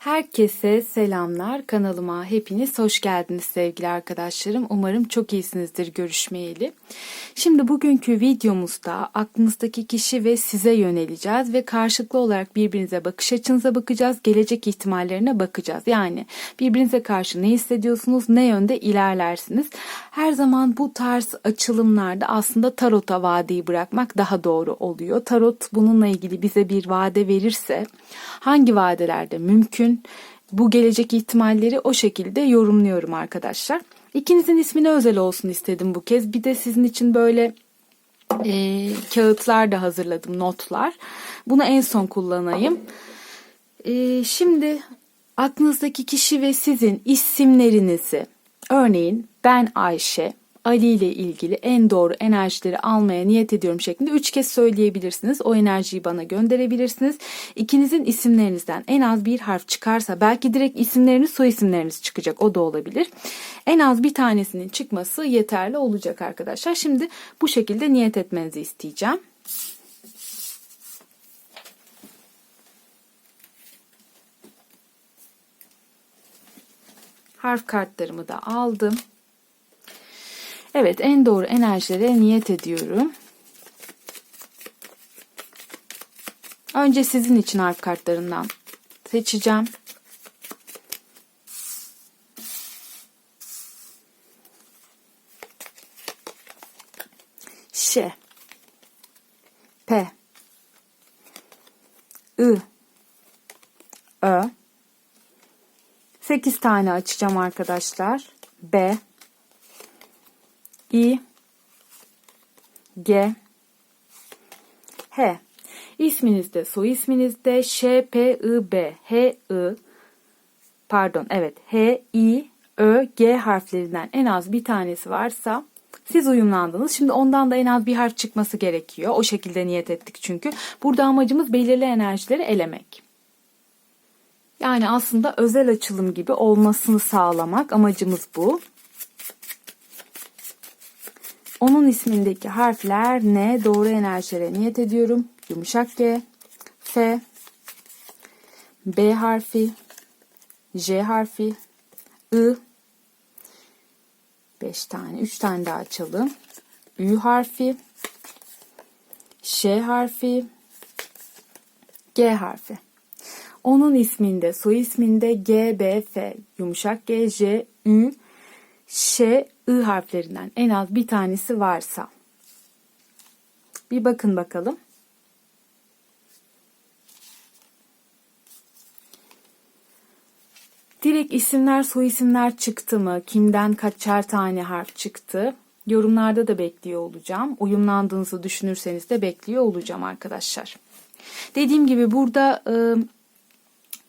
Herkese selamlar. Kanalıma hepiniz hoş geldiniz sevgili arkadaşlarım. Umarım çok iyisinizdir görüşmeyeli. Şimdi bugünkü videomuzda aklınızdaki kişi ve size yöneleceğiz ve karşılıklı olarak birbirinize bakış açınıza bakacağız. Gelecek ihtimallerine bakacağız. Yani birbirinize karşı ne hissediyorsunuz, ne yönde ilerlersiniz. Her zaman bu tarz açılımlarda aslında tarota vadeyi bırakmak daha doğru oluyor. Tarot bununla ilgili bize bir vade verirse hangi vadelerde mümkün bu gelecek ihtimalleri o şekilde yorumluyorum arkadaşlar. İkinizin ismine özel olsun istedim bu kez. Bir de sizin için böyle e, kağıtlar da hazırladım, notlar. Bunu en son kullanayım. E, şimdi aklınızdaki kişi ve sizin isimlerinizi, örneğin ben Ayşe, Ali ile ilgili en doğru enerjileri almaya niyet ediyorum şeklinde üç kez söyleyebilirsiniz. O enerjiyi bana gönderebilirsiniz. İkinizin isimlerinizden en az bir harf çıkarsa belki direkt isimleriniz soy isimleriniz çıkacak o da olabilir. En az bir tanesinin çıkması yeterli olacak arkadaşlar. Şimdi bu şekilde niyet etmenizi isteyeceğim. Harf kartlarımı da aldım. Evet en doğru enerjilere niyet ediyorum. Önce sizin için harf kartlarından seçeceğim. Ş P I Ö 8 tane açacağım arkadaşlar. B İ G H İsminizde, soy isminizde Ş, P, I, B, H, I pardon evet H, I, Ö, G harflerinden en az bir tanesi varsa siz uyumlandınız. Şimdi ondan da en az bir harf çıkması gerekiyor. O şekilde niyet ettik çünkü. Burada amacımız belirli enerjileri elemek. Yani aslında özel açılım gibi olmasını sağlamak amacımız bu. Onun ismindeki harfler ne? Doğru enerjilere niyet ediyorum. Yumuşak G, F, B harfi, J harfi, I, 5 tane, 3 tane daha açalım. Ü harfi, Ş harfi, G harfi. Onun isminde, soy isminde G, B, F, yumuşak G, J, Ü, Ş, I harflerinden en az bir tanesi varsa. Bir bakın bakalım. Direkt isimler, soy isimler çıktı mı? Kimden kaçar tane harf çıktı? Yorumlarda da bekliyor olacağım. Uyumlandığınızı düşünürseniz de bekliyor olacağım arkadaşlar. Dediğim gibi burada ıı,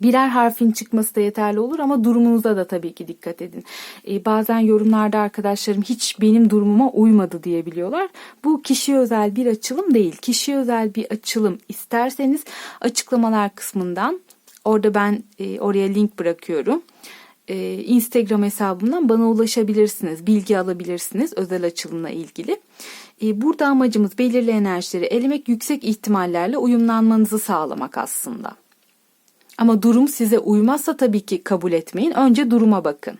birer harfin çıkması da yeterli olur ama durumunuza da tabii ki dikkat edin. Ee, bazen yorumlarda arkadaşlarım hiç benim durumuma uymadı diyebiliyorlar. Bu kişiye özel bir açılım değil. Kişiye özel bir açılım isterseniz açıklamalar kısmından orada ben e, oraya link bırakıyorum. E, Instagram hesabımdan bana ulaşabilirsiniz, bilgi alabilirsiniz özel açılımla ilgili. E, burada amacımız belirli enerjileri elemek, yüksek ihtimallerle uyumlanmanızı sağlamak aslında. Ama durum size uymazsa tabii ki kabul etmeyin. Önce duruma bakın.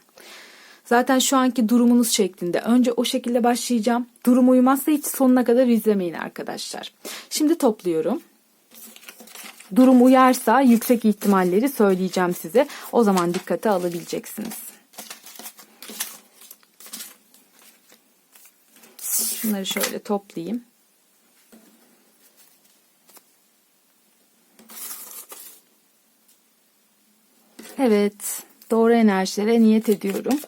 Zaten şu anki durumunuz şeklinde. Önce o şekilde başlayacağım. Durum uymazsa hiç sonuna kadar izlemeyin arkadaşlar. Şimdi topluyorum. Durum uyarsa yüksek ihtimalleri söyleyeceğim size. O zaman dikkate alabileceksiniz. Şunları şöyle toplayayım. Evet, doğru enerjilere niyet ediyorum.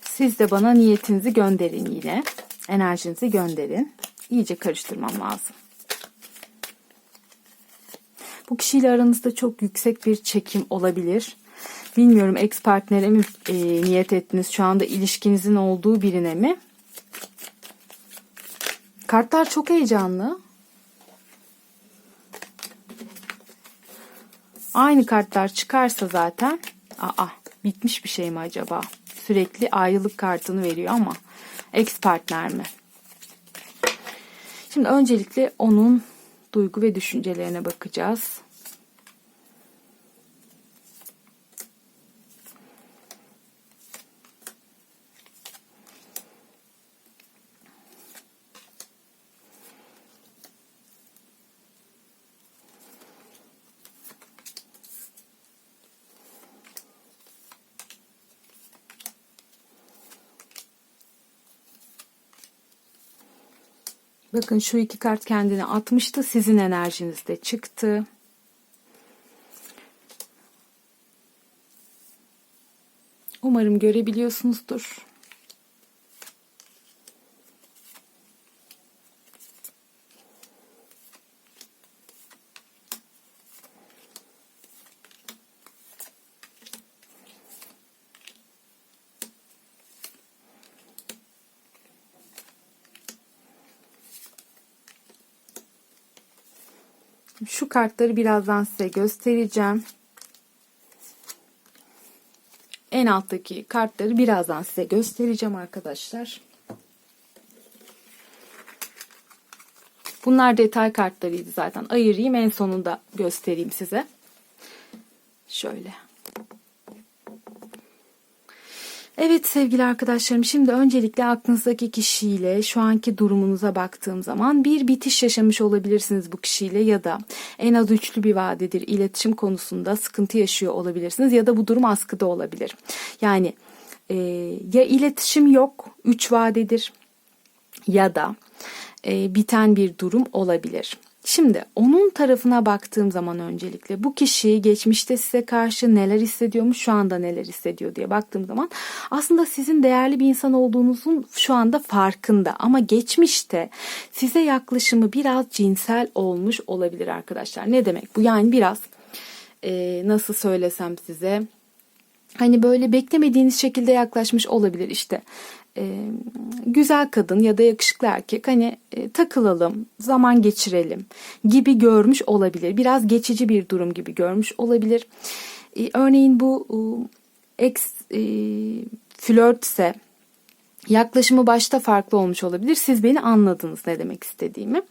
Siz de bana niyetinizi gönderin yine. Enerjinizi gönderin. İyice karıştırmam lazım. Bu kişiyle aranızda çok yüksek bir çekim olabilir. Bilmiyorum ex partnere mi e, niyet ettiniz? Şu anda ilişkinizin olduğu birine mi? Kartlar çok heyecanlı. Aynı kartlar çıkarsa zaten aa bitmiş bir şey mi acaba? Sürekli ayrılık kartını veriyor ama ex partner mi? Şimdi öncelikle onun duygu ve düşüncelerine bakacağız. Bakın şu iki kart kendini atmıştı. Sizin enerjiniz de çıktı. Umarım görebiliyorsunuzdur. Şu kartları birazdan size göstereceğim. En alttaki kartları birazdan size göstereceğim arkadaşlar. Bunlar detay kartlarıydı zaten. Ayırayım en sonunda göstereyim size. Şöyle. Evet sevgili arkadaşlarım şimdi öncelikle aklınızdaki kişiyle şu anki durumunuza baktığım zaman bir bitiş yaşamış olabilirsiniz bu kişiyle ya da en az üçlü bir vadedir iletişim konusunda sıkıntı yaşıyor olabilirsiniz ya da bu durum askıda olabilir. Yani e, ya iletişim yok üç vadedir ya da e, biten bir durum olabilir. Şimdi onun tarafına baktığım zaman öncelikle bu kişi geçmişte size karşı neler hissediyormuş, şu anda neler hissediyor diye baktığım zaman aslında sizin değerli bir insan olduğunuzun şu anda farkında ama geçmişte size yaklaşımı biraz cinsel olmuş olabilir arkadaşlar. Ne demek bu? Yani biraz e, nasıl söylesem size hani böyle beklemediğiniz şekilde yaklaşmış olabilir işte e, güzel kadın ya da yakışıklı erkek hani e, takılalım, zaman geçirelim gibi görmüş olabilir. Biraz geçici bir durum gibi görmüş olabilir. E, örneğin bu e, ex e, flörtse yaklaşımı başta farklı olmuş olabilir. Siz beni anladınız ne demek istediğimi.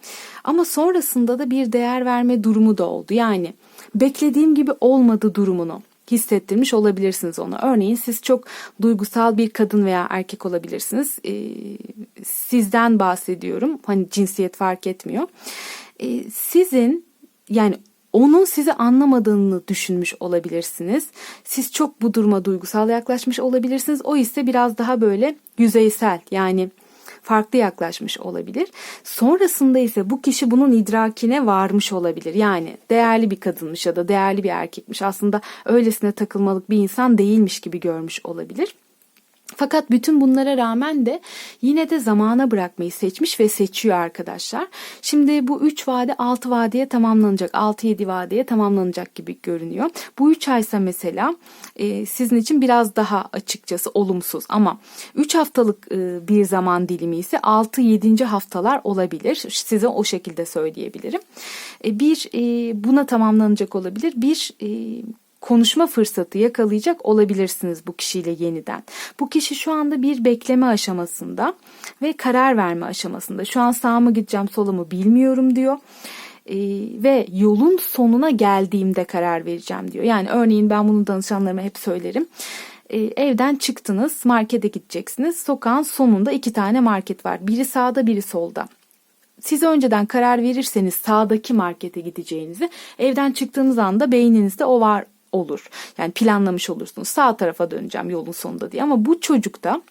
Ama sonrasında da bir değer verme durumu da oldu. Yani beklediğim gibi olmadı durumunu hissettirmiş olabilirsiniz ona. Örneğin siz çok duygusal bir kadın veya erkek olabilirsiniz. Ee, sizden bahsediyorum. Hani cinsiyet fark etmiyor. Ee, sizin yani onun sizi anlamadığını düşünmüş olabilirsiniz. Siz çok bu duruma duygusal yaklaşmış olabilirsiniz. O ise biraz daha böyle yüzeysel yani farklı yaklaşmış olabilir. Sonrasında ise bu kişi bunun idrakine varmış olabilir. Yani değerli bir kadınmış ya da değerli bir erkekmiş. Aslında öylesine takılmalık bir insan değilmiş gibi görmüş olabilir. Fakat bütün bunlara rağmen de yine de zamana bırakmayı seçmiş ve seçiyor arkadaşlar. Şimdi bu 3 vade 6 vadeye tamamlanacak. 6-7 vadeye tamamlanacak gibi görünüyor. Bu 3 aysa mesela e, sizin için biraz daha açıkçası olumsuz ama 3 haftalık e, bir zaman dilimi ise 6-7. haftalar olabilir. Size o şekilde söyleyebilirim. E, bir e, buna tamamlanacak olabilir. Bir e, konuşma fırsatı yakalayacak olabilirsiniz bu kişiyle yeniden. Bu kişi şu anda bir bekleme aşamasında ve karar verme aşamasında. Şu an sağ mı gideceğim sola mı bilmiyorum diyor. Ee, ve yolun sonuna geldiğimde karar vereceğim diyor. Yani örneğin ben bunu danışanlarıma hep söylerim. Ee, evden çıktınız markete gideceksiniz. Sokağın sonunda iki tane market var. Biri sağda biri solda siz önceden karar verirseniz sağdaki markete gideceğinizi evden çıktığınız anda beyninizde o var olur. Yani planlamış olursunuz. Sağ tarafa döneceğim yolun sonunda diye. Ama bu çocukta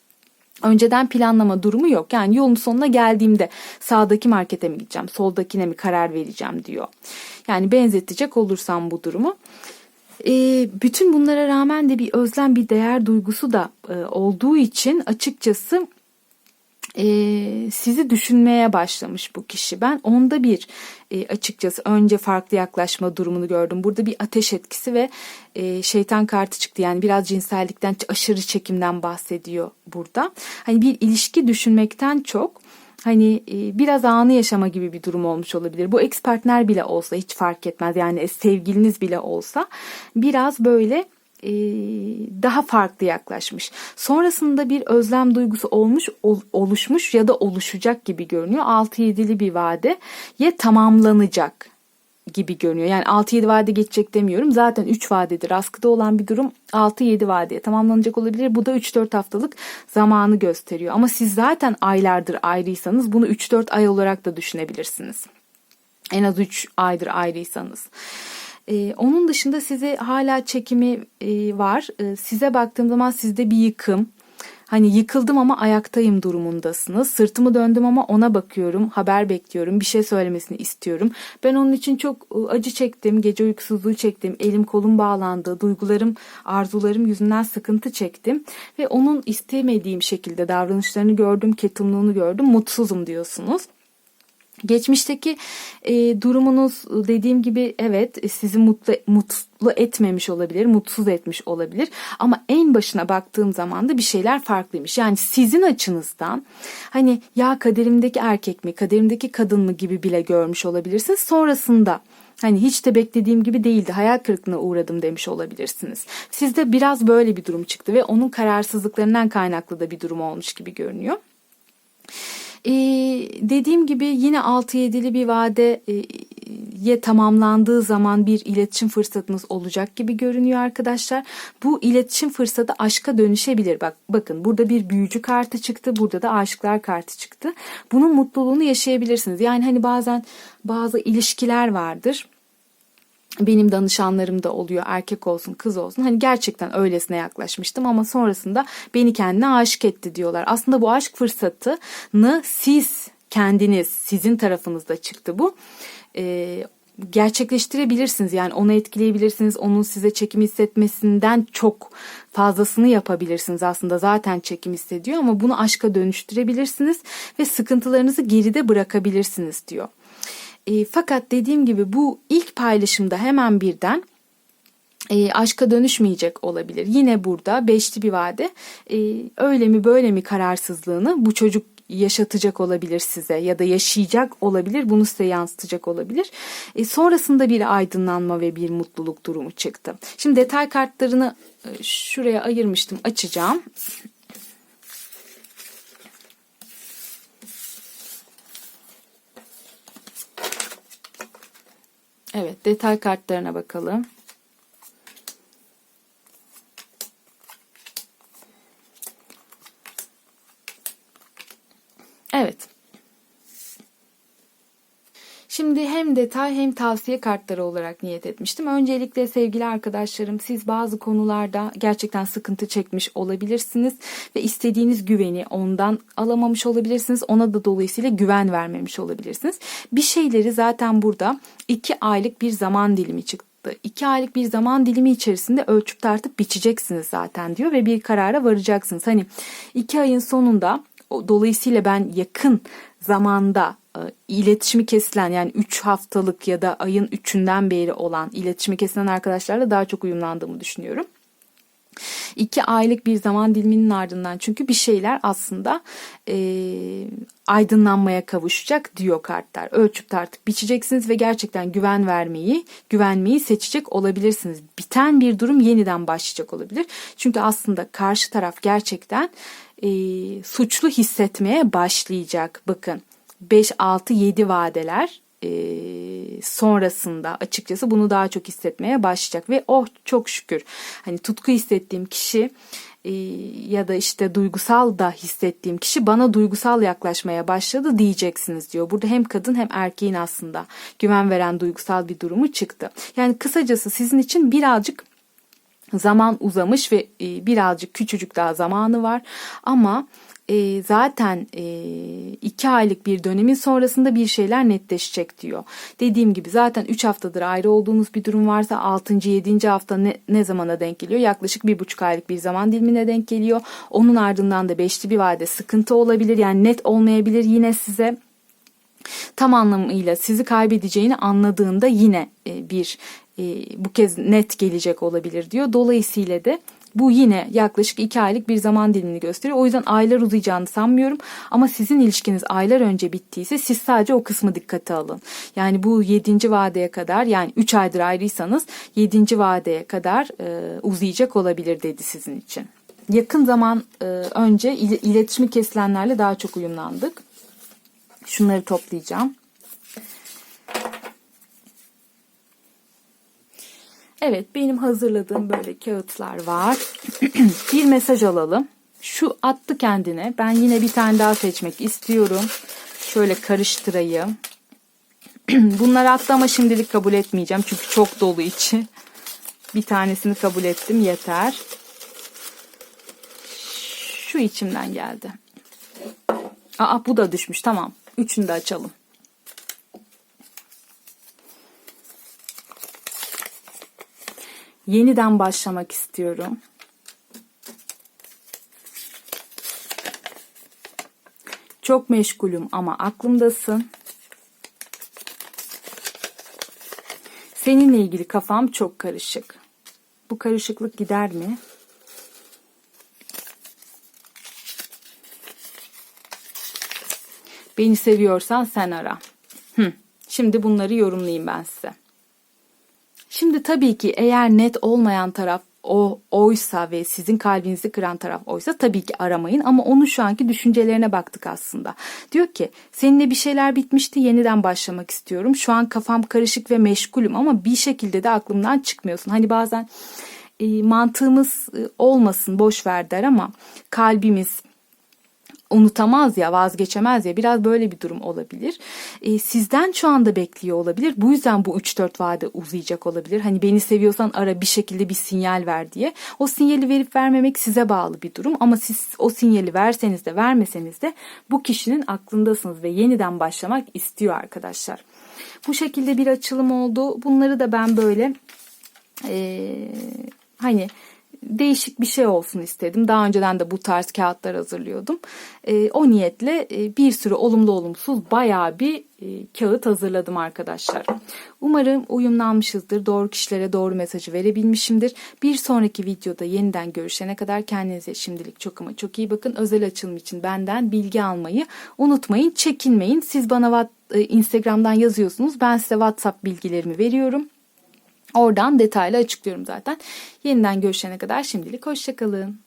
önceden planlama durumu yok. Yani yolun sonuna geldiğimde sağdaki markete mi gideceğim, soldakine mi karar vereceğim diyor. Yani benzetecek olursam bu durumu. E, bütün bunlara rağmen de bir özlem, bir değer duygusu da e, olduğu için açıkçası e, sizi düşünmeye başlamış bu kişi. Ben onda bir e, açıkçası önce farklı yaklaşma durumunu gördüm. Burada bir ateş etkisi ve e, şeytan kartı çıktı. Yani biraz cinsellikten, aşırı çekimden bahsediyor burada. Hani bir ilişki düşünmekten çok hani e, biraz anı yaşama gibi bir durum olmuş olabilir. Bu ex partner bile olsa hiç fark etmez. Yani sevgiliniz bile olsa biraz böyle e, daha farklı yaklaşmış. Sonrasında bir özlem duygusu olmuş, oluşmuş ya da oluşacak gibi görünüyor. 6-7'li bir vade ya tamamlanacak gibi görünüyor. Yani 6-7 vade geçecek demiyorum. Zaten 3 vadedir. Askıda olan bir durum 6-7 vadeye tamamlanacak olabilir. Bu da 3-4 haftalık zamanı gösteriyor. Ama siz zaten aylardır ayrıysanız bunu 3-4 ay olarak da düşünebilirsiniz. En az 3 aydır ayrıysanız. Ee, onun dışında size hala çekimi e, var. Ee, size baktığım zaman sizde bir yıkım, Hani yıkıldım ama ayaktayım durumundasınız. Sırtımı döndüm ama ona bakıyorum, haber bekliyorum, bir şey söylemesini istiyorum. Ben onun için çok ıı, acı çektim, gece uykusuzluğu çektim, elim kolum bağlandı, duygularım, arzularım yüzünden sıkıntı çektim. Ve onun istemediğim şekilde davranışlarını gördüm, ketumluğunu gördüm, mutsuzum diyorsunuz. Geçmişteki e, durumunuz dediğim gibi evet sizi mutlu mutlu etmemiş olabilir, mutsuz etmiş olabilir ama en başına baktığım zaman da bir şeyler farklıymış. Yani sizin açınızdan hani ya kaderimdeki erkek mi, kaderimdeki kadın mı gibi bile görmüş olabilirsiniz. Sonrasında Hani hiç de beklediğim gibi değildi. Hayal kırıklığına uğradım demiş olabilirsiniz. Sizde biraz böyle bir durum çıktı ve onun kararsızlıklarından kaynaklı da bir durum olmuş gibi görünüyor. Ee, dediğim gibi yine 6-7'li bir vade e, ye tamamlandığı zaman bir iletişim fırsatınız olacak gibi görünüyor arkadaşlar. Bu iletişim fırsatı aşka dönüşebilir. Bak bakın burada bir büyücü kartı çıktı. Burada da aşıklar kartı çıktı. Bunun mutluluğunu yaşayabilirsiniz. Yani hani bazen bazı ilişkiler vardır benim danışanlarım da oluyor erkek olsun kız olsun hani gerçekten öylesine yaklaşmıştım ama sonrasında beni kendine aşık etti diyorlar. Aslında bu aşk fırsatını siz kendiniz sizin tarafınızda çıktı bu. Ee, gerçekleştirebilirsiniz yani onu etkileyebilirsiniz onun size çekim hissetmesinden çok fazlasını yapabilirsiniz aslında zaten çekim hissediyor ama bunu aşka dönüştürebilirsiniz ve sıkıntılarınızı geride bırakabilirsiniz diyor. E, fakat dediğim gibi bu paylaşımda hemen birden e, aşka dönüşmeyecek olabilir. Yine burada beşli bir vade e, öyle mi böyle mi kararsızlığını bu çocuk yaşatacak olabilir size ya da yaşayacak olabilir bunu size yansıtacak olabilir. E, sonrasında bir aydınlanma ve bir mutluluk durumu çıktı. Şimdi detay kartlarını e, şuraya ayırmıştım açacağım. Evet detay kartlarına bakalım. Evet. Şimdi hem detay hem tavsiye kartları olarak niyet etmiştim. Öncelikle sevgili arkadaşlarım siz bazı konularda gerçekten sıkıntı çekmiş olabilirsiniz ve istediğiniz güveni ondan alamamış olabilirsiniz. Ona da dolayısıyla güven vermemiş olabilirsiniz. Bir şeyleri zaten burada iki aylık bir zaman dilimi çıktı. İki aylık bir zaman dilimi içerisinde ölçüp tartıp biçeceksiniz zaten diyor ve bir karara varacaksınız. Hani iki ayın sonunda dolayısıyla ben yakın zamanda e, iletişimi kesilen yani 3 haftalık ya da ayın 3'ünden beri olan iletişimi kesilen arkadaşlarla daha çok uyumlandığımı düşünüyorum. 2 aylık bir zaman diliminin ardından çünkü bir şeyler aslında e, aydınlanmaya kavuşacak diyor kartlar. Ölçüp tartıp biçeceksiniz ve gerçekten güven vermeyi, güvenmeyi seçecek olabilirsiniz. Biten bir durum yeniden başlayacak olabilir. Çünkü aslında karşı taraf gerçekten e, suçlu hissetmeye başlayacak. Bakın 5, 6, 7 vadeler sonrasında açıkçası bunu daha çok hissetmeye başlayacak ve oh çok şükür hani tutku hissettiğim kişi e, ya da işte duygusal da hissettiğim kişi bana duygusal yaklaşmaya başladı diyeceksiniz diyor. Burada hem kadın hem erkeğin aslında güven veren duygusal bir durumu çıktı. Yani kısacası sizin için birazcık zaman uzamış ve e, birazcık küçücük daha zamanı var ama e, zaten e, iki aylık bir dönemin sonrasında bir şeyler netleşecek diyor. Dediğim gibi zaten 3 haftadır ayrı olduğunuz bir durum varsa 6. 7. hafta ne, ne zamana denk geliyor? Yaklaşık bir buçuk aylık bir zaman dilimine denk geliyor. Onun ardından da beşli bir vade sıkıntı olabilir yani net olmayabilir yine size tam anlamıyla sizi kaybedeceğini anladığında yine e, bir e, bu kez net gelecek olabilir diyor. Dolayısıyla da bu yine yaklaşık iki aylık bir zaman dilimini gösteriyor. O yüzden aylar uzayacağını sanmıyorum. Ama sizin ilişkiniz aylar önce bittiyse siz sadece o kısmı dikkate alın. Yani bu yedinci vadeye kadar yani üç aydır ayrıysanız yedinci vadeye kadar e, uzayacak olabilir dedi sizin için. Yakın zaman e, önce iletişimi kesilenlerle daha çok uyumlandık. Şunları toplayacağım. Evet benim hazırladığım böyle kağıtlar var. bir mesaj alalım. Şu attı kendine. Ben yine bir tane daha seçmek istiyorum. Şöyle karıştırayım. Bunları attı ama şimdilik kabul etmeyeceğim. Çünkü çok dolu içi. Bir tanesini kabul ettim yeter. Şu içimden geldi. Aa bu da düşmüş tamam. Üçünü de açalım. Yeniden başlamak istiyorum. Çok meşgulüm ama aklımdasın. Seninle ilgili kafam çok karışık. Bu karışıklık gider mi? Beni seviyorsan sen ara. Hı. Şimdi bunları yorumlayayım ben size. Şimdi tabii ki eğer net olmayan taraf o oysa ve sizin kalbinizi kıran taraf oysa tabii ki aramayın ama onun şu anki düşüncelerine baktık aslında. Diyor ki seninle bir şeyler bitmişti yeniden başlamak istiyorum. Şu an kafam karışık ve meşgulüm ama bir şekilde de aklımdan çıkmıyorsun. Hani bazen e, mantığımız e, olmasın boş ver der ama kalbimiz unutamaz ya vazgeçemez ya biraz böyle bir durum olabilir. E, sizden şu anda bekliyor olabilir. Bu yüzden bu 3-4 vade uzayacak olabilir. Hani beni seviyorsan ara bir şekilde bir sinyal ver diye. O sinyali verip vermemek size bağlı bir durum. Ama siz o sinyali verseniz de vermeseniz de bu kişinin aklındasınız ve yeniden başlamak istiyor arkadaşlar. Bu şekilde bir açılım oldu. Bunları da ben böyle e, hani değişik bir şey olsun istedim. Daha önceden de bu tarz kağıtlar hazırlıyordum. E, o niyetle e, bir sürü olumlu olumsuz bayağı bir e, kağıt hazırladım arkadaşlar. Umarım uyumlanmışızdır. Doğru kişilere doğru mesajı verebilmişimdir. Bir sonraki videoda yeniden görüşene kadar kendinize şimdilik çok ama çok iyi bakın. Özel açılım için benden bilgi almayı unutmayın. Çekinmeyin. Siz bana e, Instagram'dan yazıyorsunuz. Ben size WhatsApp bilgilerimi veriyorum. Oradan detaylı açıklıyorum zaten. Yeniden görüşene kadar şimdilik hoşçakalın.